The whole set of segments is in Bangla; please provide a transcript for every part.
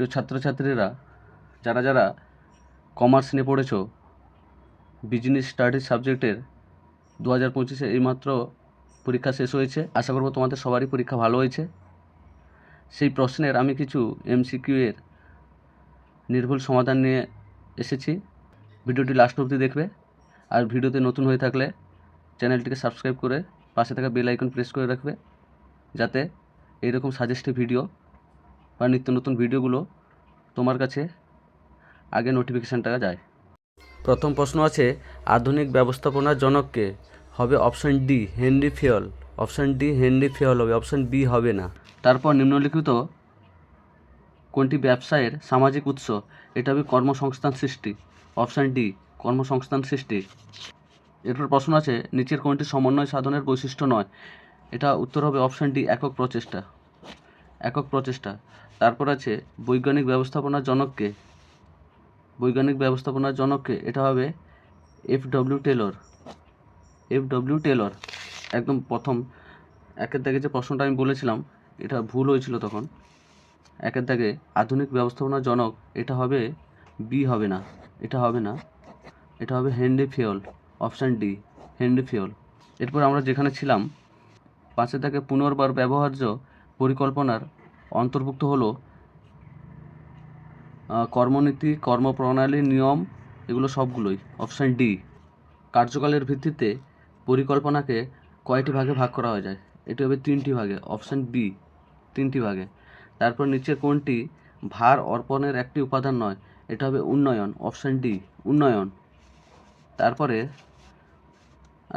প্রিয় ছাত্রছাত্রীরা, যারা যারা কমার্স নিয়ে পড়েছ বিজনেস স্টাডিজ সাবজেক্টের দু হাজার পঁচিশে এইমাত্র পরীক্ষা শেষ হয়েছে। আশা করব তোমাদের সবারই পরীক্ষা ভালো হয়েছে। সেই প্রশ্নের আমি কিছু এমসিকিউ এর নির্ভুল সমাধান নিয়ে এসেছি। ভিডিওটি লাস্ট অবধি দেখবে। আর ভিডিওতে নতুন হয়ে থাকলে চ্যানেলটিকে সাবস্ক্রাইব করে পাশে থাকা বেল আইকন প্রেস করে রাখবে। যাতে এইরকম সাজেস্টিভ ভিডিও বা নিত্য নতুন ভিডিওগুলো তোমার কাছে আগে নোটিফিকেশানটা যায়। প্রথম প্রশ্ন আছে, আধুনিক ব্যবস্থাপনার জনককে হবে option D Henri Fayol option D Henri Fayol হবে অপশান বি হবে না। তারপর নিম্নলিখিত কোনটি ব্যবসায়ের সামাজিক উৎস? এটা হবে কর্মসংস্থান সৃষ্টি। অপশান ডি কর্মসংস্থান সৃষ্টি। এরপর প্রশ্ন আছে, নিচের কোনটি সমন্বয় সাধনের বৈশিষ্ট্য নয়? এটা উত্তর হবে অপশান ডি একক প্রচেষ্টা। একক প্রচেষ্টা। তারপর আছে বৈজ্ঞানিক ব্যবস্থাপনার জনককে। বৈজ্ঞানিক ব্যবস্থাপনার জনককে এটা হবে F W Taylor F W Taylor একদম প্রথম। একের দাগে যে প্রশ্নটা আমি বলেছিলাম, এটা ভুল হয়েছিল তখন। একের দাগে আধুনিক ব্যবস্থাপনার জনক এটা হবে বি হবে না, এটা হবে না। এটা হবে Henri Fayol, option D, Henri Fayol. এরপর আমরা যেখানে ছিলাম, পাঁচের দাগে পুনর্বার ব্যবহার্য পরিকল্পনার অন্তর্ভুক্ত হলো কর্মনীতি, কর্মপ্রণালী, নিয়ম, এগুলো সবগুলোই অপশান ডি কার্যকালের ভিত্তিতে পরিকল্পনাকে কয়টি ভাগে ভাগ করা হয়ে যায়? এটি হবে তিনটি ভাগে অপশান বি তিনটি ভাগে। তারপর নিচে কোনটি ভার অর্পণের একটি উপাদান নয়, এটা হবে উন্নয়ন অপশান ডি উন্নয়ন। তারপরে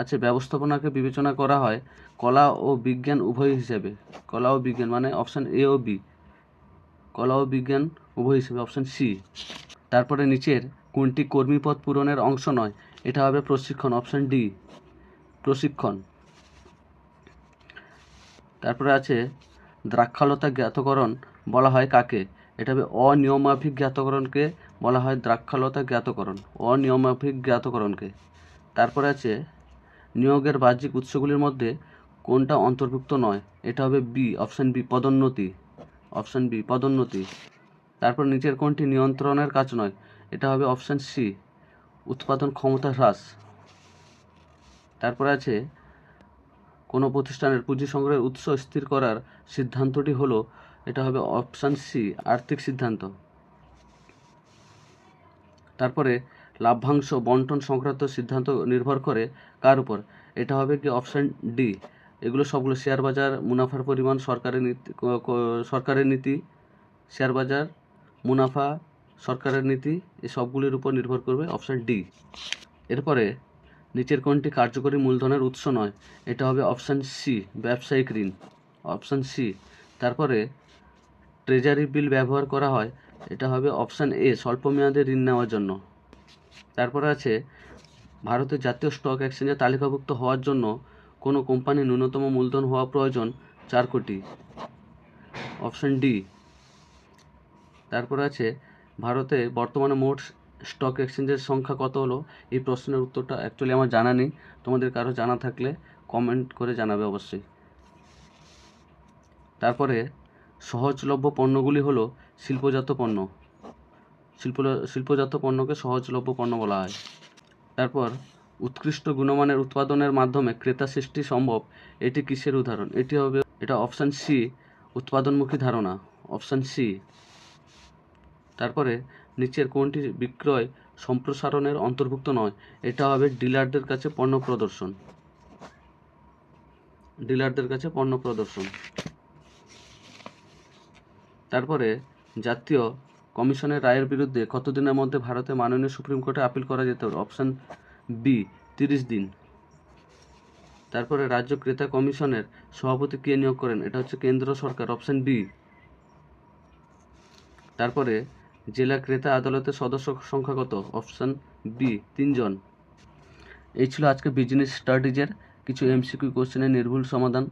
আছে, ব্যবস্থাপনাকে বিবেচনা করা হয় কলা ও বিজ্ঞান উভয় হিসেবে, কলা ও বিজ্ঞান মানে অপশান এ ও বি কলা ও বিজ্ঞান উভয় হিসেবে অপশান সি তারপরে নিচের, কোনটি কর্মীপদ পূরণের অংশ নয়, এটা হবে প্রশিক্ষণ অপশান ডি প্রশিক্ষণ। তারপরে আছে দ্রাক্ষালতা জ্ঞাতকরণ, বলা হয় কাকে? এটা হবে অনিয়মাফিক জ্ঞাতকরণকে, বলা হয় দ্রাক্ষালতা জ্ঞাতকরণ অনিয়মাফিক জ্ঞাতকরণকে। তারপরে আছে নিয়োগের বাহ্যিক উৎসগুলির মধ্যে কোনটা অন্তর্ভুক্ত নয়? এটা হবে বি অপশান বি পদোন্নতি। অপশান বি পদোন্নতি। তারপর নিচের কোনটি নিয়ন্ত্রণের কাজ নয়? এটা হবে অপশান সি উৎপাদন ক্ষমতা হ্রাস। তারপর আছে, কোনো প্রতিষ্ঠানের পুঁজি সংগ্রহের উৎস স্থির করার সিদ্ধান্তটি হলো, এটা হবে অপশান সি আর্থিক সিদ্ধান্ত। তারপরে, লাভ্যাংশ বন্টন সংক্রান্ত সিদ্ধান্ত নির্ভর করে কার উপর? এটা হবে কি অপশান ডি এগুলো সবগুলো শেয়ার বাজার মুনাফার পরিমাণ, সরকারের নীতি সরকারের নীতি, শেয়ার বাজার, মুনাফা, সরকারের নীতি এই সবগুলির উপর নির্ভর করবে অপশান ডি। এরপরে, নিচের কোনটি কার্যকরী মূলধনের উৎস নয়, এটা হবে অপশান সি, ব্যবসায়িক ঋণ। অপশান সি, তারপরে, ট্রেজারি বিল ব্যবহার করা হয়, এটা হবে অপশান এ স্বল্প মেয়াদে ঋণ নেওয়ার জন্য। তারপরে আছে, ভারতের জাতীয় স্টক এক্সচেঞ্জে তালিকাভুক্ত হওয়ার জন্য কোনো কোম্পানির ন্যূনতম মূলধন হওয়া প্রয়োজন, চার কোটি। Option D. তারপরে আছে, ভারতে বর্তমানে মোট স্টক এক্সচেঞ্জের সংখ্যা কত হলো? এই প্রশ্নের উত্তরটা অ্যাকচুয়ালি আমার জানা নেই। তোমাদের কারও জানা থাকলে কমেন্ট করে জানাবে অবশ্যই। তারপরে, সহজলভ্য পণ্যগুলি হলো শিল্পজাত পণ্য। শিল্প শিল্পজাত পণ্যকে সহজলভ্য পণ্য বলা হয়। তারপর উৎকৃষ্ট গুণমানের উৎপাদনের মাধ্যমে ক্রেতা সৃষ্টি সম্ভব, এটি কিসের উদাহরণ? এটি হবে, এটা অপশান সি উৎপাদনমুখী ধারণা। অপশান সি তারপরে নিচের কোনটি বিক্রয় সম্প্রসারণের অন্তর্ভুক্ত নয়, এটা হবে ডিলারদের কাছে পণ্য প্রদর্শন। ডিলারদের কাছে পণ্য প্রদর্শন। তারপরে জাতীয় কমিশনের রায়ের বিরুদ্ধে কতদিনের মধ্যে ভারতে মাননীয় সুপ্রিম কোর্টে আপিল করা যেতে পারে? অপশান বি, তিরিশ দিন। তারপরে রাজ্য ক্রেতা কমিশনের সভাপতি কে নিয়োগ করেন? এটা হচ্ছে কেন্দ্র সরকার, অপশান বি। তারপরে জেলা ক্রেতা আদালতের সদস্য সংখ্যা কত? অপশান বি, তিনজন। এই ছিল আজকে বিজনেস স্টাডিজের কিছু এমসিকিউ কোশ্চেনের নির্ভুল সমাধান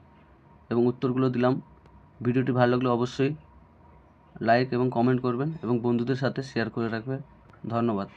এবং উত্তরগুলো দিলাম। ভিডিওটি ভালো লাগলে অবশ্যই লাইক এবং কমেন্ট করবেন এবং বন্ধুদের সাথে শেয়ার করে রাখবেন। ধন্যবাদ।